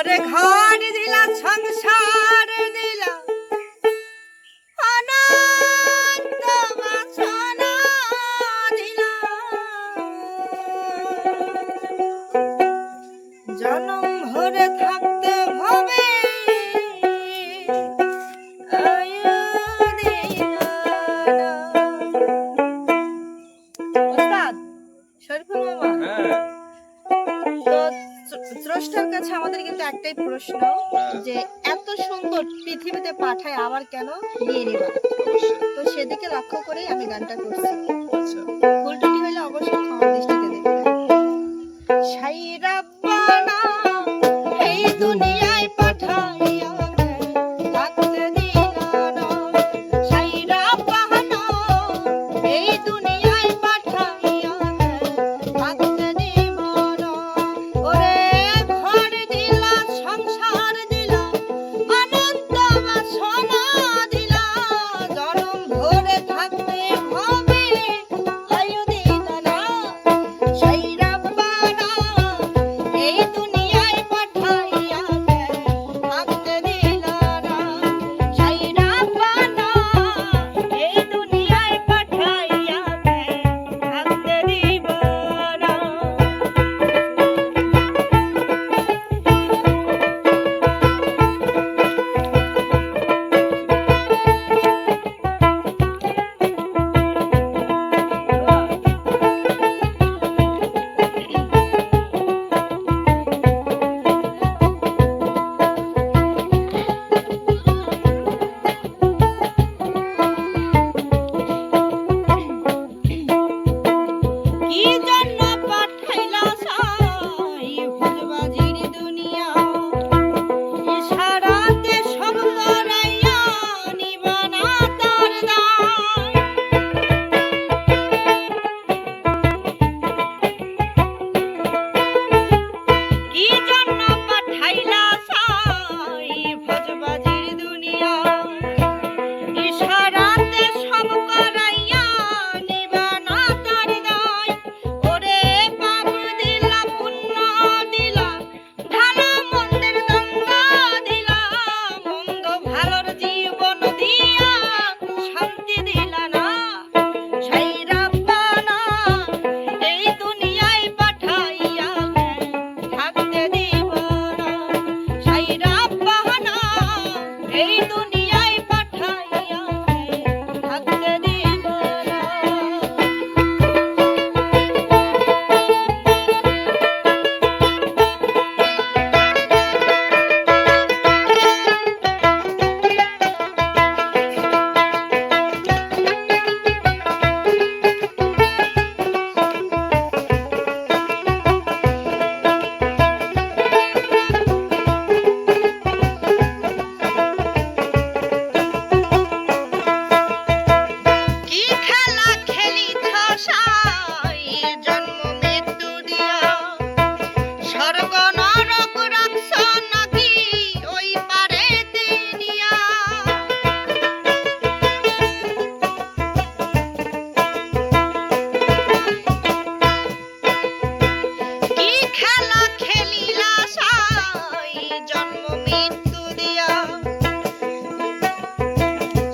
ওরে ঘর দিলা সংসার। আমাদের কিন্তু একটাই প্রশ্ন যে এত সুন্দর পৃথিবীতে পাঠায় আবার কেন নিয়ে নেব? তো সেদিকে লক্ষ্য করেই আমি গানটা করছি। ভুল ত্রুটি অবশ্যই ক্ষমা দৃষ্টিতে দেখবেন। বানা এই দুনিয়ায়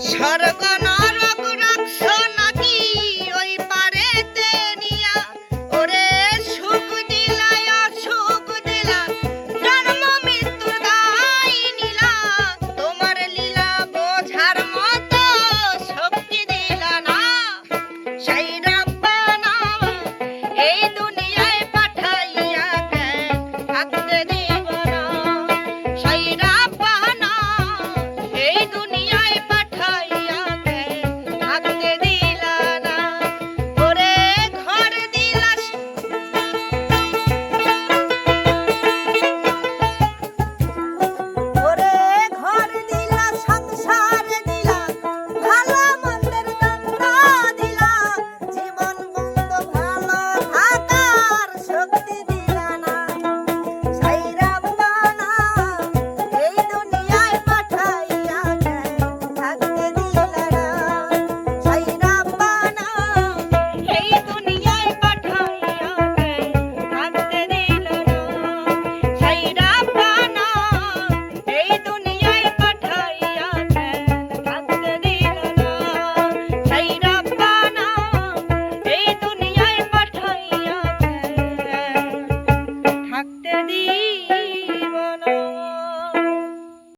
সারা